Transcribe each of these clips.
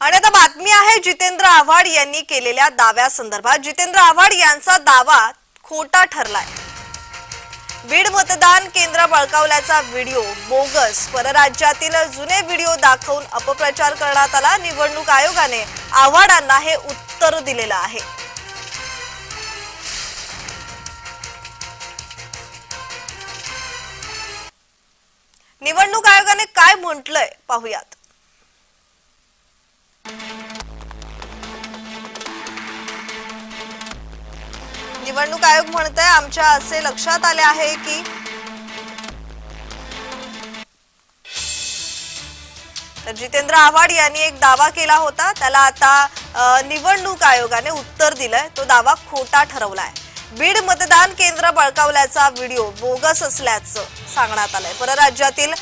आणि आता बातमी आहे जितेंद्र आव्हाड यांनी केलेल्या दाव्यासंदर्भात. जितेंद्र आव्हाड यांचा दावा खोटा ठरलाय. बीड मतदान केंद्र बळकावल्याचा व्हिडिओ बोगस. परराज्यातील जुने व्हिडिओ दाखवून अपप्रचार करण्यात आला. निवडणूक आयोगाने आव्हाडांना हे उत्तर दिलेलं आहे. निवडणूक आयोगाने काय म्हटलंय पाहूयात. निवडणूक आयोग म्हणत आहे आमच्या असे लक्षात आले आहे की तर जितेंद्र आव्हाड यांनी एक दावा केला होता त्याला आता निवडणूक आयोगाने उत्तर दिलंय तो दावा खोटा ठरवलाय. बीड मतदान केंद्र बळकावल्याचा व्हिडिओ बोगस असल्याचं सांगण्यात आलंय. परराज्यातील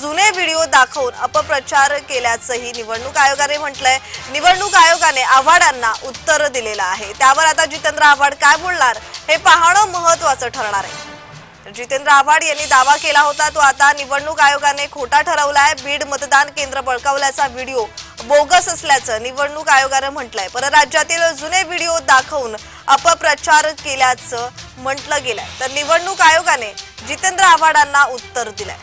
जुने व्हिडिओ दाखवून अपप्रचार केल्याचंही निवडणूक आयोगाने म्हटलंय. निवडणूक आयोगाने आव्हाडांना उत्तर दिलेलं आहे. त्यावर आता जितेंद्र आव्हाड काय बोलणार हे पाहणं महत्वाचं ठरणार आहे. जितेंद्र आव्हाड यांनी दावा केला होता तो आता निवडणूक आयोगाने खोटा ठरवलाय. बीड मतदान केंद्र बळकावल्याचा व्हिडिओ बोगस असल्याचं निवडणूक आयोगानं म्हटलंय. परराज्यातील जुने व्हिडिओ दाखवून अपप्रचार केल्याचं म्हटलं गेलंय. तर निवडणूक आयोगाने जितेंद्र आव्हाडांना उत्तर दिलंय.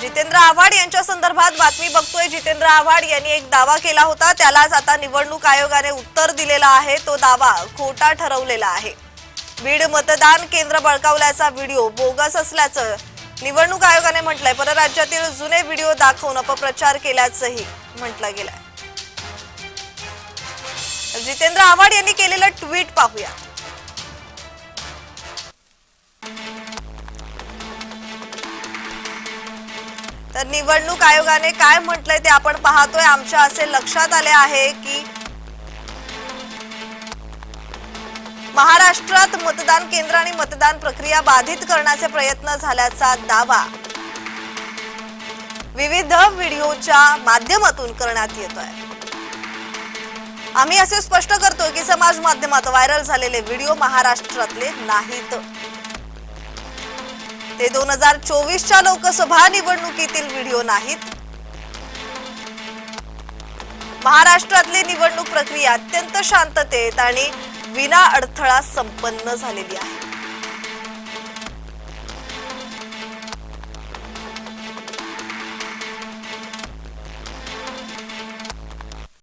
जितेंद्र आव्हाड यांच्या संदर्भात बातमी बघतोय. जितेंद्र आव्हाड यांनी एक दावा केला होता. त्यालाच आता निवडणूक आयोगाने उत्तर दिलेला आहे. तो दावा खोटा ठरवलेला आहे. बीड मतदान केंद्र बळकावल्याचा व्हिडिओ बोगस असल्याचं निवडणूक आयोगाने म्हटलंय. परराज्यातील जुने व्हिडिओ दाखवून अपप्रचार केल्याचंही म्हटलं गेलंय. जितेंद्र आव्हाड यांनी केलेलं ट्विट पाहूया. तर निवडणूक आयोगाने काय म्हटलंय ते आपण पाहतोय. आमच्या असे लक्षात आले आहे की महाराष्ट्रात मतदान केंद्र आणि मतदान प्रक्रिया बाधित करण्याचे प्रयत्न झाल्याचा दावा विविध व्हिडिओच्या माध्यमातून करण्यात येतोय आम्ही असे स्पष्ट करतो की समाज माध्यमात व्हायरल झालेले व्हिडिओ महाराष्ट्रातले नाहीत. ते दोन हजार चोवीसच्या लोकसभा निवडणुकीतील व्हिडिओ नाहीत. महाराष्ट्रातली निवडणूक प्रक्रिया अत्यंत शांततेत आणि विना अडथळा संपन्न झालेली आहे.